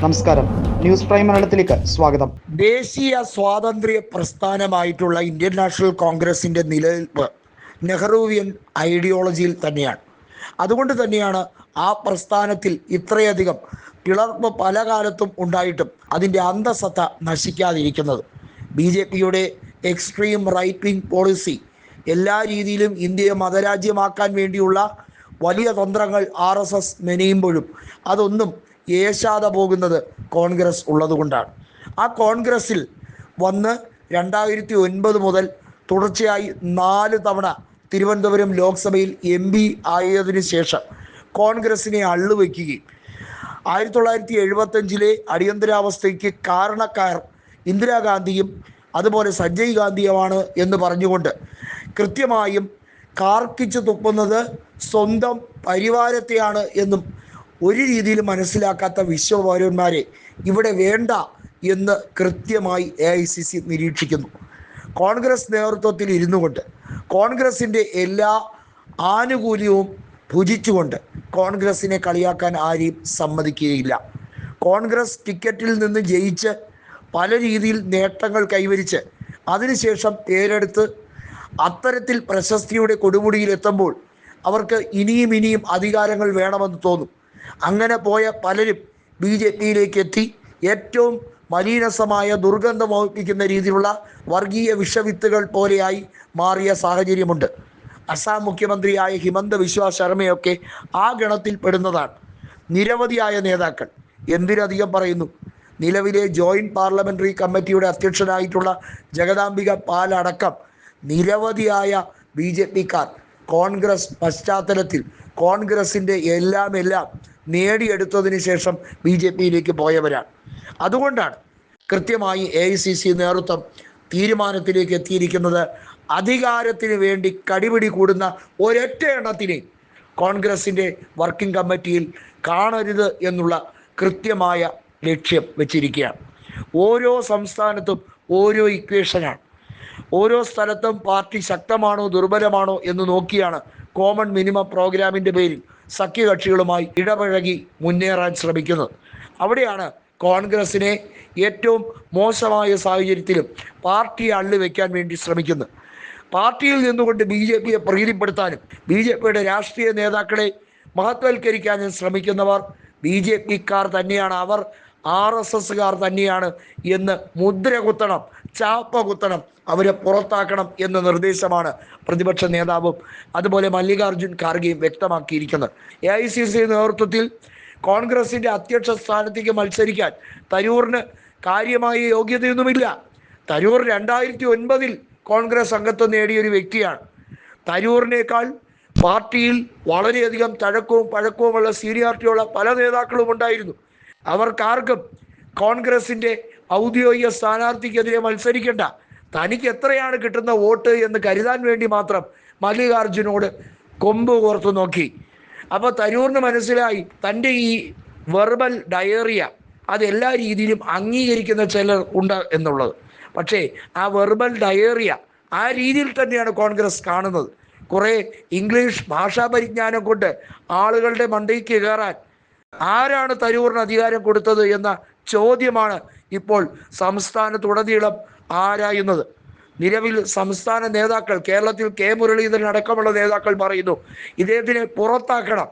നമസ്കാരം. News prime മലയാളത്തിലേക്ക് സ്വാഗതം. ദേശീയ സ്വാതന്ത്ര്യ പ്രസ്ഥാനമായിട്ടുള്ള ഇന്ത്യൻ നാഷണൽ കോൺഗ്രസിന്റെ നിലനിൽപ്പ് നെഹ്റുവിയൻ ഐഡിയോളജിയിൽ തന്നെയാണ്. അതുകൊണ്ട് തന്നെയാണ് ആ പ്രസ്ഥാനത്തിൽ ഇത്രയധികം പിളർപ്പ് പല കാലത്തും ഉണ്ടായിട്ടും അതിന്റെ അന്തസത്ത നശിക്കാതിരിക്കുന്നത്. ബി ജെ പിയുടെ എക്സ്ട്രീം റൈറ്റ് വിങ് പോളിസി എല്ലാ രീതിയിലും ഇന്ത്യയെ മതരാജ്യമാക്കാൻ വേണ്ടിയുള്ള വലിയ തന്ത്രങ്ങൾ ആർ എസ് എസ് മെനയുമ്പോഴും അതൊന്നും ഏശാതെ പോകുന്നത് കോൺഗ്രസ് ഉള്ളതുകൊണ്ടാണ്. ആ കോൺഗ്രസ്സിൽ വന്ന് രണ്ടായിരത്തി ഒൻപത് മുതൽ തുടർച്ചയായി നാല് തവണ തിരുവനന്തപുരം ലോക്സഭയിൽ എം പി ആയതിനു ശേഷം കോൺഗ്രസിനെ അള്ളുവെക്കുകയും ആയിരത്തി തൊള്ളായിരത്തി എഴുപത്തഞ്ചിലെ അടിയന്തരാവസ്ഥയ്ക്ക് കാരണക്കാർ ഇന്ദിരാഗാന്ധിയും അതുപോലെ സഞ്ജയ് ഗാന്ധിയുമാണ് എന്ന് പറഞ്ഞുകൊണ്ട് കൃത്യമായും കാർക്കിച്ച് തുപ്പുന്നത് സ്വന്തം പരിവാരത്തെയാണ് എന്നും ഒരു രീതിയിൽ മനസ്സിലാക്കാത്ത വിശ്വപൗരന്മാരെ ഇവിടെ വേണ്ട എന്ന് കൃത്യമായി എ ഐ സി സി നിരീക്ഷിക്കുന്നു. കോൺഗ്രസ് നേതൃത്വത്തിൽ ഇരുന്നു കൊണ്ട് കോൺഗ്രസിന്റെ എല്ലാ ആനുകൂല്യവും ഭുജിച്ചുകൊണ്ട് കോൺഗ്രസിനെ കളിയാക്കാൻ ആരെയും സമ്മതിക്കുകയില്ല. കോൺഗ്രസ് ടിക്കറ്റിൽ നിന്ന് ജയിച്ച് പല രീതിയിൽ നേട്ടങ്ങൾ കൈവരിച്ച് അതിനുശേഷം പേരെടുത്ത് അത്തരത്തിൽ പ്രശസ്തിയുടെ കൊടുമുടിയിൽ എത്തുമ്പോൾ അവർക്ക് ഇനിയും ഇനിയും അധികാരങ്ങൾ വേണമെന്ന് തോന്നും. അങ്ങനെ പോയ പലരും ബി ജെ പിയിലേക്ക് എത്തി ഏറ്റവും മലീനസമായ ദുർഗന്ധം വഹിപ്പിക്കുന്ന രീതിയിലുള്ള വർഗീയ വിഷവിത്തുകൾ പോലെയായി മാറിയ സാഹചര്യമുണ്ട്. അസാം മുഖ്യമന്ത്രിയായ ഹിമന്ത വിശ്വ ശർമ്മയൊക്കെ ആ ഗണത്തിൽ പെടുന്നതാണ്. നിരവധിയായ നേതാക്കൾ. എന്തിനധികം പറയുന്നു? നിലവിലെ ജോയിന്റ് പാർലമെന്ററി കമ്മിറ്റിയുടെ അധ്യക്ഷനായിട്ടുള്ള ജഗദാംബിക പാലടക്കം നിരവധിയായ ബി ജെ പിക്കാർ കോൺഗ്രസ് പശ്ചാത്തലത്തിൽ കോൺഗ്രസിന്റെ എല്ലാം എല്ലാം നേടിയെടുത്തതിന് ശേഷം ബി ജെ പിയിലേക്ക് പോയവരാണ്. അതുകൊണ്ടാണ് കൃത്യമായി എ ഐ സി സി നേതൃത്വം തീരുമാനത്തിലേക്ക് എത്തിയിരിക്കുന്നത്. അധികാരത്തിന് വേണ്ടി കടിപിടി കൂടുന്ന ഒരൊറ്റ എണ്ണത്തിനെ കോൺഗ്രസിന്റെ വർക്കിംഗ് കമ്മിറ്റിയിൽ കാണരുത് എന്നുള്ള കൃത്യമായ ലക്ഷ്യം വെച്ചിരിക്കുകയാണ്. ഓരോ സംസ്ഥാനത്തും ഓരോ ഇക്വേഷനാണ് ഓരോ സ്ഥലത്തും പാർട്ടി ശക്തമാണോ ദുർബലമാണോ എന്ന് നോക്കിയാണ് കോമൺ മിനിമം പ്രോഗ്രാമിന്റെ പേരിൽ സഖ്യകക്ഷികളുമായി ഇടപഴകി മുന്നേറാൻ ശ്രമിക്കുന്നത്. അവിടെയാണ് കോൺഗ്രസിനെ ഏറ്റവും മോശമായ സാഹചര്യത്തിലും പാർട്ടിയെ അള്ളിവെക്കാൻ വേണ്ടി ശ്രമിക്കുന്നത്. പാർട്ടിയിൽ നിന്നുകൊണ്ട് ബി ജെ പിയെ പ്രീതിപ്പെടുത്താനും ബി ജെ പിയുടെ രാഷ്ട്രീയ നേതാക്കളെ മഹത്വൽക്കരിക്കാനും ശ്രമിക്കുന്നവർ ബി ജെ പിക്കാർ തന്നെയാണ്. അവർ ആർ എസ് എസ്സുകാർ തന്നെയാണ് എന്ന് മുദ്ര കുത്തണം ചാപ്പ കുത്തണം അവരെ പുറത്താക്കണം എന്ന നിർദ്ദേശമാണ് പ്രതിപക്ഷ നേതാവും അതുപോലെ മല്ലികാർജുൻ ഖാർഗെയും വ്യക്തമാക്കിയിരിക്കുന്നത്. എ ഐ സി സി നേതൃത്വത്തിൽ കോൺഗ്രസിന്റെ അധ്യക്ഷ സ്ഥാനത്തേക്ക് മത്സരിക്കാൻ തരൂറിന് കാര്യമായ യോഗ്യതയൊന്നുമില്ല. തരൂർ രണ്ടായിരത്തി ഒൻപതിൽ കോൺഗ്രസ് അംഗത്വം നേടിയൊരു വ്യക്തിയാണ്. തരൂറിനേക്കാൾ പാർട്ടിയിൽ വളരെയധികം തഴക്കവും പഴക്കവുമുള്ള സീനിയോറിറ്റിയുള്ള പല നേതാക്കളും ഉണ്ടായിരുന്നു. അവർക്കാർക്കും കോൺഗ്രസിന്റെ ഔദ്യോഗിക സ്ഥാനാർത്ഥിക്കെതിരെ മത്സരിക്കേണ്ട. തനിക്ക് എത്രയാണ് കിട്ടുന്ന വോട്ട് എന്ന് കരുതാൻ വേണ്ടി മാത്രം മല്ലികാർജുനോട് കൊമ്പ് കോർത്തു നോക്കി. അപ്പോൾ തരൂറിന് മനസ്സിലായി തന്റെ ഈ വെർബൽ ഡയറിയ അതെല്ലാ രീതിയിലും അംഗീകരിക്കുന്ന ചിലർ ഉണ്ട് എന്നുള്ളത്. പക്ഷേ ആ വെർബൽ ഡയറിയ ആ രീതിയിൽ തന്നെയാണ് കോൺഗ്രസ് കാണുന്നത്. കുറേ ഇംഗ്ലീഷ് ഭാഷാ പരിജ്ഞാനം കൊണ്ട് ആളുകളുടെ മണ്ടയ്ക്ക് കയറാൻ ആരാണ് തരൂറിന് അധികാരം കൊടുത്തത് എന്ന ചോദ്യമാണ് ഇപ്പോൾ സംസ്ഥാനത്തുടനീളം ആരായുന്നത്? നിലവിൽ സംസ്ഥാന നേതാക്കൾ കേരളത്തിൽ കെ മുരളീധരൻ അടക്കമുള്ള നേതാക്കൾ പറയുന്നു ഇദ്ദേഹത്തിനെ പുറത്താക്കണം.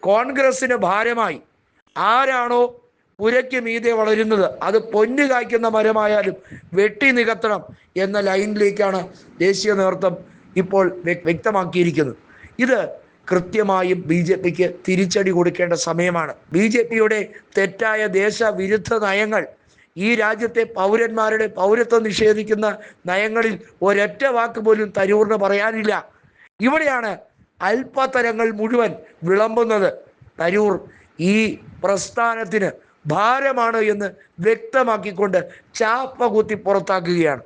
കോൺഗ്രസിന് ഭാരമായി. ആരാണോ പുരയ്ക്ക് മീതെ വളരുന്നത് അത് പൊന്നു കായ്ക്കുന്ന മരമായാലും വെട്ടി നികത്തണം എന്ന ലൈനിലേക്കാണ് ദേശീയ നേതൃത്വം ഇപ്പോൾ വ്യക്തമാക്കിയിരിക്കുന്നത്. ഇത് കൃത്യമായും ബി ജെ പിക്ക് തിരിച്ചടി കൊടുക്കേണ്ട സമയമാണ്. ബി ജെ പിയുടെ തെറ്റായ ദേശവിരുദ്ധ നയങ്ങൾ ഈ രാജ്യത്തെ പൗരന്മാരുടെ പൗരത്വം നിഷേധിക്കുന്ന നയങ്ങളിൽ ഒരൊറ്റ വാക്ക് പോലും തരൂറിന് പറയാനില്ല. ഇവിടെയാണ് അല്പതരങ്ങൾ മുഴുവൻ വിളമ്പുന്നത്. തരൂർ ഈ പ്രസ്ഥാനത്തിന് ഭാരമാണ് എന്ന് വ്യക്തമാക്കിക്കൊണ്ട് ചാപ്പ കുത്തി പുറത്താക്കുകയാണ്.